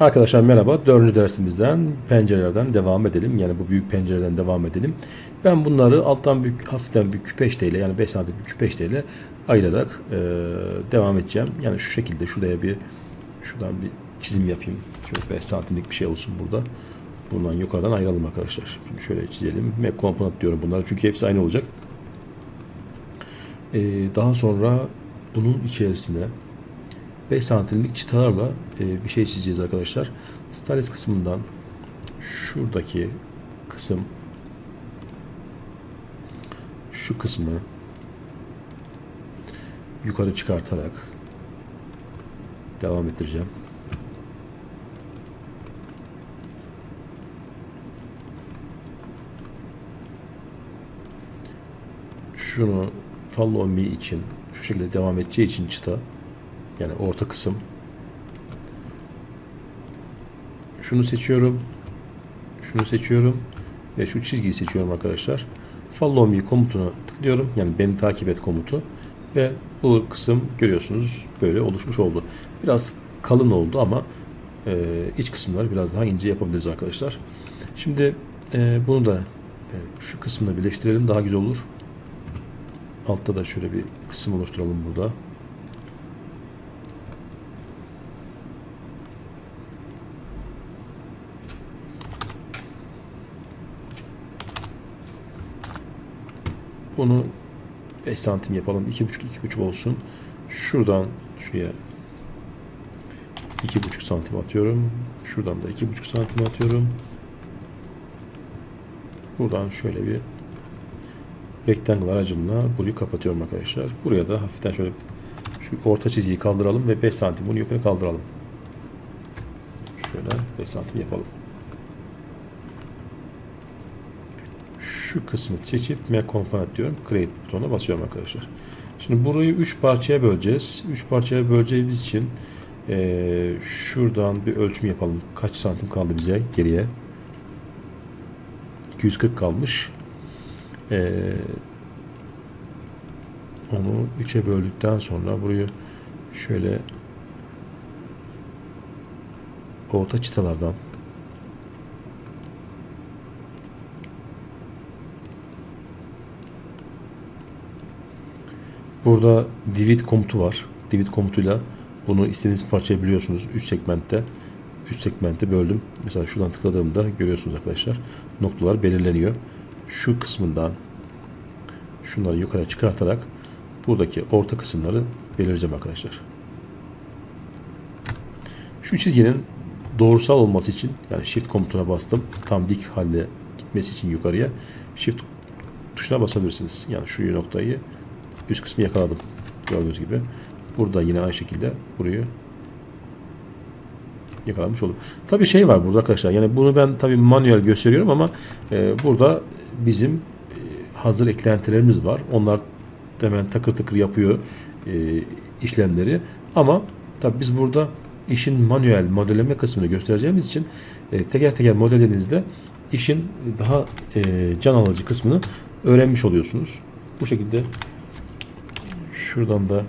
Arkadaşlar merhaba. Dördüncü dersimizden pencerelerden devam edelim. Yani bu büyük pencereden devam edelim. Ben bunları alttan bir hafiften bir küpeşteyle yani 5 santim bir küpeşteyle ayırarak e, devam edeceğim. Yani şu şekilde şuraya bir şuradan bir çizim yapayım. Şöyle 5 santimlik bir şey olsun burada. Bundan yukarıdan ayıralım arkadaşlar. Şimdi şöyle çizelim. Mac Component diyorum bunlara çünkü hepsi aynı olacak. E, daha sonra bunun içerisine 5 santimlik çıtalarla e, bir şey çizeceğiz arkadaşlar. Stylus kısmından şuradaki kısım şu kısmı yukarı çıkartarak devam ettireceğim. Şunu follow me için şu şekilde devam edeceği için çıta yani orta kısım. Şunu seçiyorum. Şunu seçiyorum. Ve şu çizgiyi seçiyorum arkadaşlar. Follow me komutuna tıklıyorum. Yani beni takip et komutu. Ve bu kısım görüyorsunuz böyle oluşmuş oldu. Biraz kalın oldu ama e, iç kısımları biraz daha ince yapabiliriz arkadaşlar. Şimdi e, bunu da e, şu kısımla birleştirelim daha güzel olur. Altta da şöyle bir kısım oluşturalım burada. Bunu 5 santim yapalım. 2,5 2,5 olsun. Şuradan şuraya 2,5 santim atıyorum. Şuradan da 2,5 santim atıyorum. Buradan şöyle bir rectangle aracımla burayı kapatıyorum arkadaşlar. Buraya da hafiften şöyle şu orta çizgiyi kaldıralım ve 5 santim bunu yukarı kaldıralım. Şöyle 5 santim yapalım. Şu kısmı seçip Make Component diyorum. Create butonuna basıyorum arkadaşlar. Şimdi burayı 3 parçaya böleceğiz. 3 parçaya böleceğimiz için e, şuradan bir ölçüm yapalım. Kaç santim kaldı bize geriye? 240 kalmış. E, onu 3'e böldükten sonra burayı şöyle orta çıtalardan Burada divide komutu var. Divide komutuyla bunu istediğiniz parçayı biliyorsunuz. Üst segmentte üst segmente böldüm. Mesela şuradan tıkladığımda görüyorsunuz arkadaşlar. Noktalar belirleniyor. Şu kısmından şunları yukarı çıkartarak buradaki orta kısımları belirleyeceğim arkadaşlar. Şu çizginin doğrusal olması için yani shift komutuna bastım. Tam dik halde gitmesi için yukarıya shift tuşuna basabilirsiniz. Yani şu noktayı üst kısmı yakaladım. Gördüğünüz gibi. Burada yine aynı şekilde burayı yakalamış oldum. Tabi şey var burada arkadaşlar. Yani bunu ben tabi manuel gösteriyorum ama e, burada bizim e, hazır eklentilerimiz var. Onlar hemen takır takır yapıyor e, işlemleri. Ama tabi biz burada işin manuel modelleme kısmını göstereceğimiz için e, teker teker modellenizde işin daha e, can alıcı kısmını öğrenmiş oluyorsunuz. Bu şekilde Şuradan da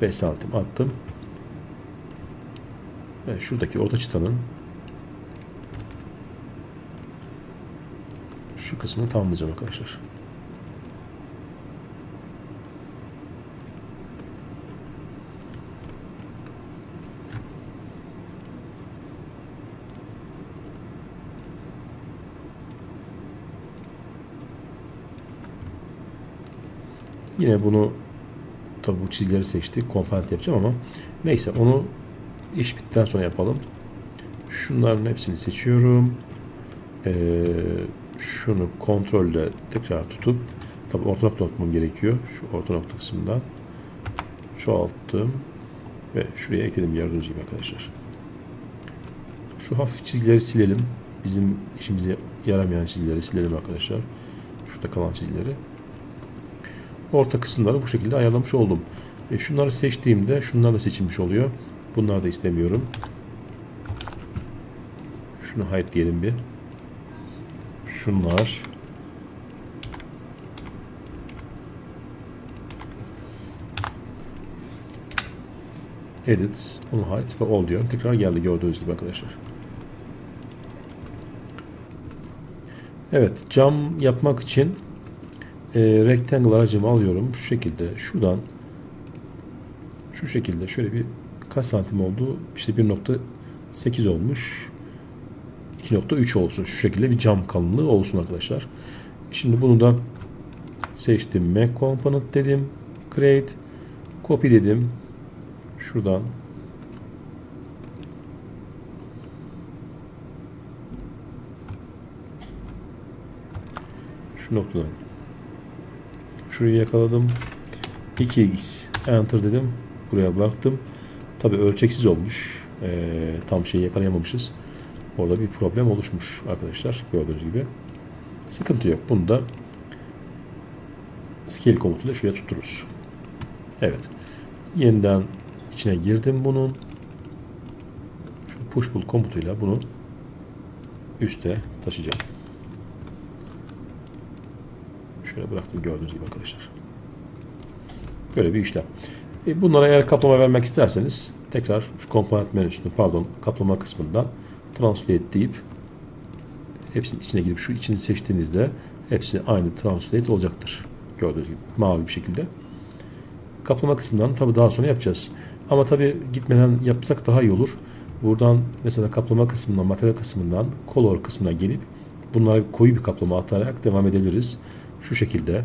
5 santim attım. Ve şuradaki orta çıtanın şu kısmını tamamlayacağım arkadaşlar. Yine bunu tabi bu çizgileri seçtik. Komponent yapacağım ama neyse onu iş bittikten sonra yapalım. Şunların hepsini seçiyorum. Ee, şunu kontrolle tekrar tutup tabi orta nokta tutmam gerekiyor. Şu orta nokta kısmından çoğalttım ve şuraya ekledim gördüğünüz gibi arkadaşlar. Şu hafif çizgileri silelim. Bizim işimize yaramayan çizgileri silelim arkadaşlar. Şurada kalan çizgileri orta kısımları bu şekilde ayarlamış oldum. E, şunları seçtiğimde şunlar da seçilmiş oluyor. Bunları da istemiyorum. Şunu hide diyelim bir. Şunlar. Edit, Unhide ve All diyorum. Tekrar geldi gördüğünüz gibi arkadaşlar. Evet, cam yapmak için e, rectangle aracımı alıyorum. Şu şekilde şuradan şu şekilde şöyle bir kaç santim oldu? İşte 1.8 olmuş. 2.3 olsun. Şu şekilde bir cam kalınlığı olsun arkadaşlar. Şimdi bunu da seçtim. Make component dedim. Create. Copy dedim. Şuradan şu noktadan şurayı yakaladım. 2x enter dedim buraya bıraktım. Tabi ölçeksiz olmuş. Ee, tam şeyi yakalayamamışız. Orada bir problem oluşmuş arkadaşlar gördüğünüz gibi. Sıkıntı yok. Bunu da scale komutuyla şuraya tuttururuz. Evet. Yeniden içine girdim bunun. Şu push pull komutuyla bunu üste taşıyacağım Şöyle bıraktım gördüğünüz gibi arkadaşlar. Böyle bir işlem. E, bunlara eğer kaplama vermek isterseniz tekrar şu komponent menüsünü pardon kaplama kısmından translate deyip hepsinin içine girip şu içini seçtiğinizde hepsi aynı translate olacaktır. Gördüğünüz gibi mavi bir şekilde. Kaplama kısmından tabi daha sonra yapacağız. Ama tabi gitmeden yapsak daha iyi olur. Buradan mesela kaplama kısmından, materyal kısmından color kısmına gelip bunlara koyu bir kaplama atarak devam edebiliriz. Şu şekilde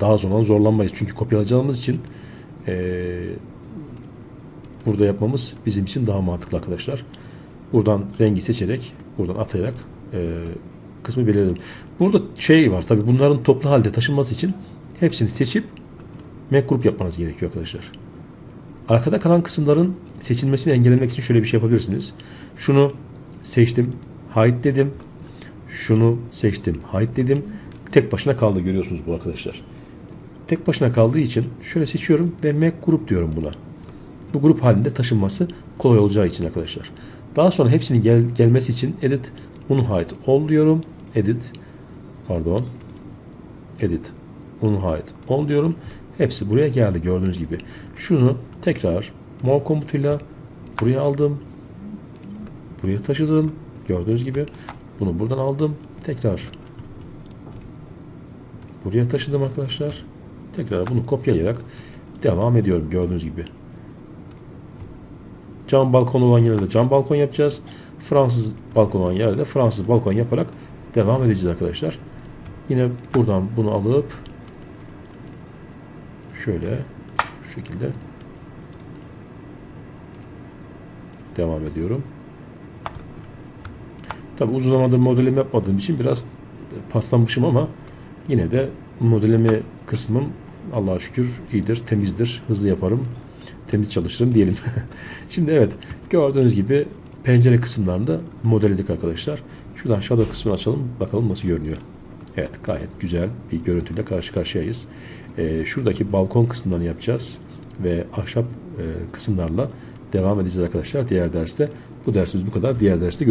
daha sonra zorlanmayız. Çünkü kopyalayacağımız için eee, burada yapmamız bizim için daha mantıklı arkadaşlar. Buradan rengi seçerek, buradan atayarak eee, kısmı belirledim. Burada şey var tabi bunların toplu halde taşınması için hepsini seçip Mac grup yapmanız gerekiyor arkadaşlar. Arkada kalan kısımların seçilmesini engellemek için şöyle bir şey yapabilirsiniz. Şunu seçtim, hide dedim. Şunu seçtim, hide dedim. Tek başına kaldı görüyorsunuz bu arkadaşlar. Tek başına kaldığı için şöyle seçiyorum ve Mac grup diyorum buna. Bu grup halinde taşınması kolay olacağı için arkadaşlar. Daha sonra hepsinin gel gelmesi için edit unhide all diyorum. Edit pardon. Edit unhide all diyorum. Hepsi buraya geldi gördüğünüz gibi. Şunu tekrar mov komutuyla buraya aldım. Buraya taşıdım. Gördüğünüz gibi. Bunu buradan aldım. Tekrar buraya taşıdım arkadaşlar. Tekrar bunu kopyalayarak devam ediyorum gördüğünüz gibi. Cam balkon olan yerde cam balkon yapacağız. Fransız balkon olan yerde Fransız balkon yaparak devam edeceğiz arkadaşlar. Yine buradan bunu alıp şöyle şu şekilde devam ediyorum. Tabi uzun zamandır modelimi yapmadığım için biraz paslanmışım ama yine de modelimi kısmım Allah'a şükür iyidir, temizdir, hızlı yaparım, temiz çalışırım diyelim. Şimdi evet gördüğünüz gibi pencere kısımlarında modelledik arkadaşlar. Şuradan shadow kısmını açalım bakalım nasıl görünüyor. Evet gayet güzel bir görüntüyle karşı karşıyayız. Ee, şuradaki balkon kısımlarını yapacağız ve ahşap e, kısımlarla devam edeceğiz arkadaşlar diğer derste. Bu dersimiz bu kadar. Diğer derste görüşmek